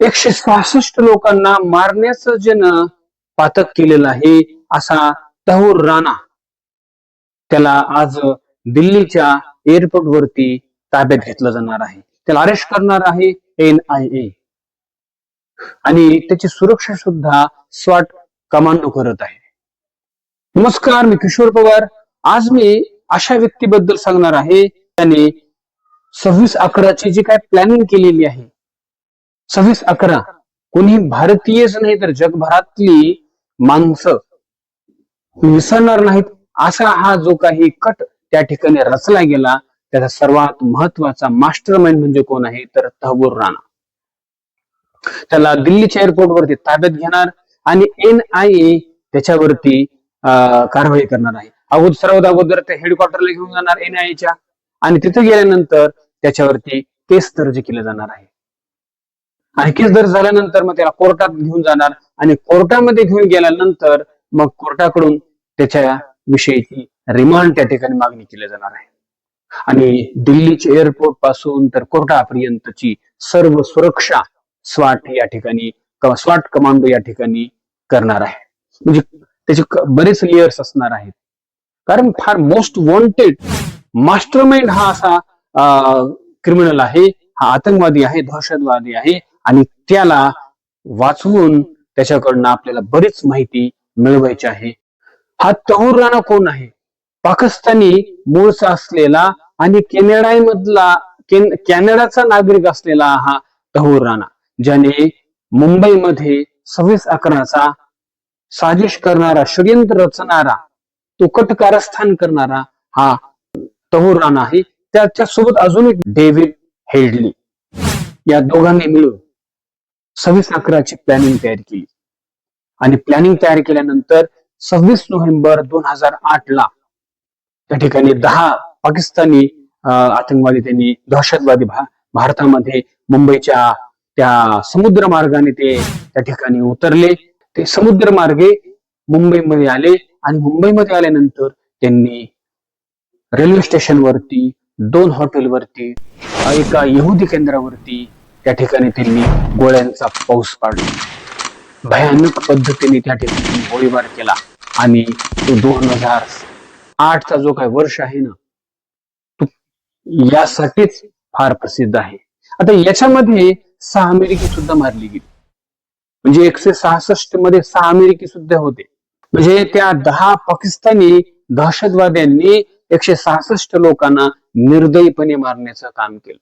एकशे सहासष्ट लोकांना मारण्याचं ज्यानं पातक केलेलं आहे असा तहूर राणा त्याला आज दिल्लीच्या एअरपोर्ट वरती ताब्यात घेतलं जाणार आहे. त्याला अरेस्ट करणार आहे एन आय ए आणि त्याची सुरक्षा सुद्धा स्वाट कमांडो करत आहे. नमस्कार मी किशोर पवार. आज मी अशा व्यक्तीबद्दल सांगणार आहे त्याने सव्वीस अकराची जी काय प्लॅनिंग केलेली आहे सव्वीस अकरा. कोणी भारतीयच नाही तर जगभरातली माणसं विसरणार नाहीत असा हा जो काही कट त्या ठिकाणी रचला गेला त्याचा सर्वात महत्त्वाचा मास्टर माइंड म्हणजे कोण आहे? तर तहबूर राणा. त्याला दिल्लीच्या एअरपोर्टवरती ताब्यात घेणार आणि एन आय ए त्याच्यावरती अं, कारवाई करणार आहे. अगोदर सर्वात अगोदर ते हेडक्वार्टरला घेऊन जाणार एन आय एच्या आणि तिथे गेल्यानंतर त्याच्यावरती केस दर्ज केले जाणार आहे. आणि केस जर झाल्यानंतर मग त्याला कोर्टात घेऊन जाणार आणि कोर्टामध्ये घेऊन गेल्यानंतर मग कोर्टाकडून त्याच्या विषयीची रिमांड त्या ठिकाणी मागणी केली जाणार आहे. आणि दिल्लीच्या एअरपोर्टपासून तर कोर्टापर्यंतची सर्व सुरक्षा स्वाट या ठिकाणी स्वाट कमांडो या ठिकाणी करणार आहे. म्हणजे त्याचे बरेच लेयर्स असणार आहेत. कारण फार मोस्ट वॉन्टेड मास्टर माइंड हा असा क्रिमिनल आहे हा आतंकवादी आहे दहशतवादी आहे आणि त्याला वाचवून त्याच्याकडनं आपल्याला बरीच माहिती मिळवायची आहे. हा तहूर राणा कोण आहे? पाकिस्तानी मूळचा असलेला आणि कॅनडामधला कॅनडाचा नागरिक असलेला हा तहूर राणा ज्याने मुंबईमध्ये सव्वीस अकराचा साजिश करणारा षडयंत्र रचणारा तो कट कारस्थान करणारा हा तहूर राणा आहे. त्याच्यासोबत अजून एक डेव्हिड हेडली. या दोघांनी मिळून सव्वीस अकराची प्लॅनिंग तयार केली. आणि प्लॅनिंग तयार केल्यानंतर सव्वीस नोव्हेंबर दोन हजार आठ ला त्या ठिकाणी दहा पाकिस्तानी आतंकवादी त्यांनी दहशतवादी भारतामध्ये मुंबईच्या त्या समुद्र मार्गाने ते त्या ठिकाणी उतरले. ते समुद्र मार्गे मुंबईमध्ये आले आणि मुंबईमध्ये आल्यानंतर त्यांनी रेल्वे स्टेशनवरती दोन हॉटेलवरती एका यहुदी केंद्रावरती त्या ठिकाणी त्यांनी गोळ्यांचा पाऊस पाडला. भयानक पद्धतीने त्या ठिकाणी गोळीबार केला आणि तो दोन हजार आठचा जो काही वर्ष आहे ना तो यासाठीच फार प्रसिद्ध आहे. आता याच्यामध्ये सहा अमेरिकी सुद्धा मारली गेली. म्हणजे एकशे सहासष्टमध्ये सहा अमेरिकी सुद्धा होते. म्हणजे त्या दहा पाकिस्तानी दहशतवाद्यांनी एकशे सहासष्ट लोकांना निर्दयीपणे मारण्याचं काम केलं.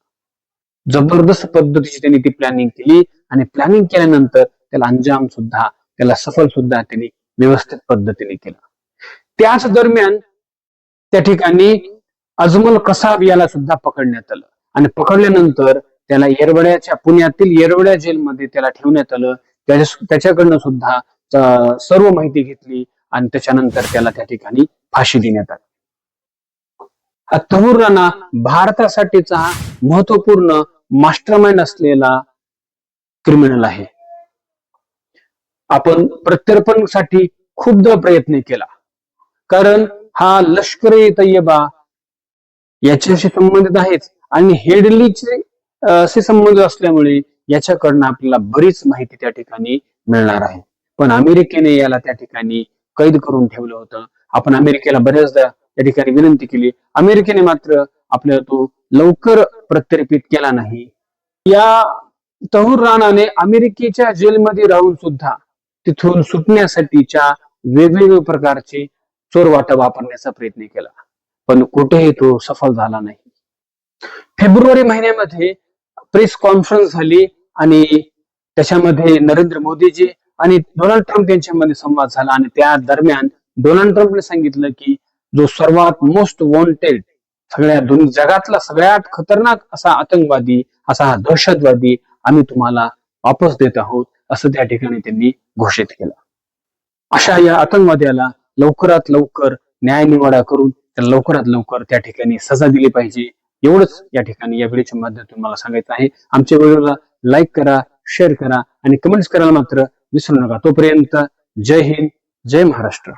जबरदस्त पद्धतीची त्यांनी ती प्लॅनिंग केली. आणि प्लॅनिंग केल्यानंतर त्याला अंजाम सुद्धा त्याला सफल सुद्धा त्यांनी व्यवस्थित पद्धतीने केलं. त्याच दरम्यान त्या ठिकाणी अजमल कसाब याला सुद्धा पकडण्यात आलं. आणि पकडल्यानंतर त्याला येरवड्याच्या पुण्यातील येरवड्या जेलमध्ये त्याला ठेवण्यात आलं. त्याच्या त्याच्याकडनं सुद्धा सर्व माहिती घेतली. आणि त्याच्यानंतर त्याला त्या ठिकाणी फाशी देण्यात आली. हा तहूर राणा भारतासाठीचा महत्त्वपूर्ण मास्टरमाइंड असलेला क्रिमिनल आहे. आपण प्रत्यर्पणसाठी खूपदा प्रयत्न केला. कारण हा लष्कर ए तय्यबा याच्याशी संबंधित आहेच. आणि हेडलीचे असे संबंध असल्यामुळे याच्याकडनं आपल्याला बरीच माहिती त्या ठिकाणी मिळणार आहे. पण अमेरिकेने याला त्या ठिकाणी कैद करून ठेवलं होतं. आपण अमेरिकेला बऱ्याचदा त्या ठिकाणी विनंती केली. अमेरिकेने मात्र आपल्याला तो लवकर प्रत्यर्पित केला नाही. या तहूर राणाने अमेरिकेच्या जेलमध्ये राहून सुद्धा तिथून सुटण्यासाठीच्या वेगवेगळ्या प्रकारचे चोरवाटा वापरण्याचा प्रयत्न केला. पण कुठेही तो सफल झाला नाही. फेब्रुवारी महिन्यामध्ये प्रेस कॉन्फरन्स झाली आणि त्याच्यामध्ये नरेंद्र मोदीजी आणि डोनाल्ड ट्रम्प यांच्यामध्ये संवाद झाला. आणि त्या दरम्यान डोनाल्ड ट्रम्पने सांगितलं की जो सर्वात मोस्ट वॉन्टेड सगळ्या दोन जगातला सगळ्यात खतरनाक असा आतंकवादी असा हा दहशतवादी आम्ही तुम्हाला वापस देत आहोत असं त्या ठिकाणी त्यांनी घोषित केलं. अशा या आतंकवाद्याला लवकरात लवकर न्याय निवाडा करून त्याला लवकरात लवकर त्या ठिकाणी सजा दिली पाहिजे एवढंच या ठिकाणी या व्हिडिओच्या माध्यमातून मला सांगायचं आहे. आमच्या व्हिडिओला लाईक करा शेअर करा आणि कमेंट्स करायला मात्र विसरू नका. तोपर्यंत जय हिंद जय महाराष्ट्र.